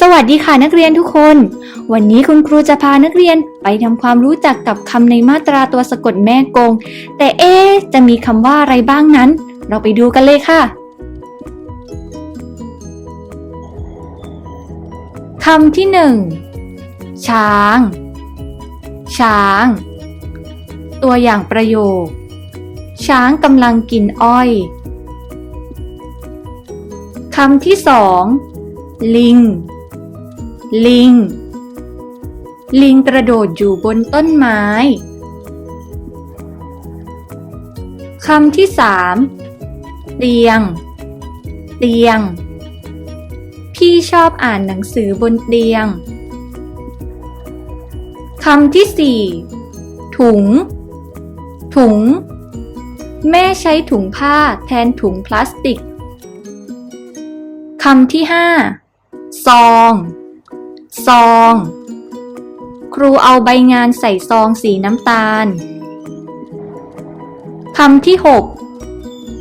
สวัสดีค่ะนักเรียนทุกคน วันนี้คุณครูจะพานักเรียนไปทำความรู้จักกับคำในมาตราตัวสะกดแม่กง แต่เอ๊จะมีคำว่าอะไรบ้างนั้น เราไปดูกันเลยค่ะ คำที่หนึ่งช้าง ช้าง ตัวอย่างประโยค ช้างกำลังกินอ้อย คำที่สองลิง ลิง ลิงกระโดดอยู่บนต้นไม้คำที่สามเตียง เตียง พี่ชอบอ่านหนังสือบนเตียงคำที่สี่ถุง ถุง แม่ใช้ถุงผ้าแทนถุงพลาสติกคำที่ห้าซอง ซอง ครูเอาใบงานใส่ซองสีน้ำตาลคำที่หก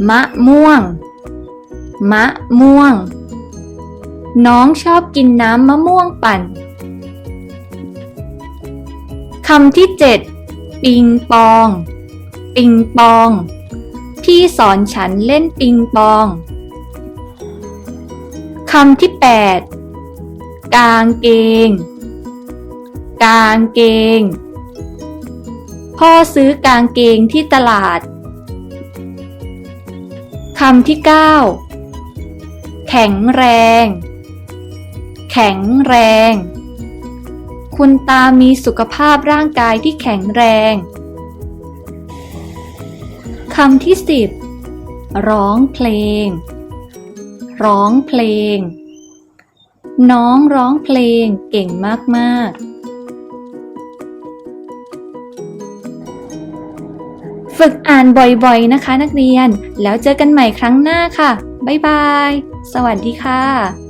มะม่วง มะม่วง น้องชอบกินน้ำมะม่วงปั่นคำที่เจ็ดปิงปอง ปิงปองพี่สอนฉันเล่นปิงปองคำที่แปด กางเกง กางเกง พ่อซื้อกางเกงที่ตลาดคำที่เก้าแข็งแรง แข็งแรง คุณตามีสุขภาพร่างกายที่แข็งแรงคำที่สิบร้องเพลง ร้องเพลง น้องร้องเพลงเก่งมากๆ ฝึกอ่านบ่อยๆนะคะนักเรียน แล้วเจอกันใหม่ครั้งหน้าค่ะ บ๊ายบาย สวัสดีค่ะ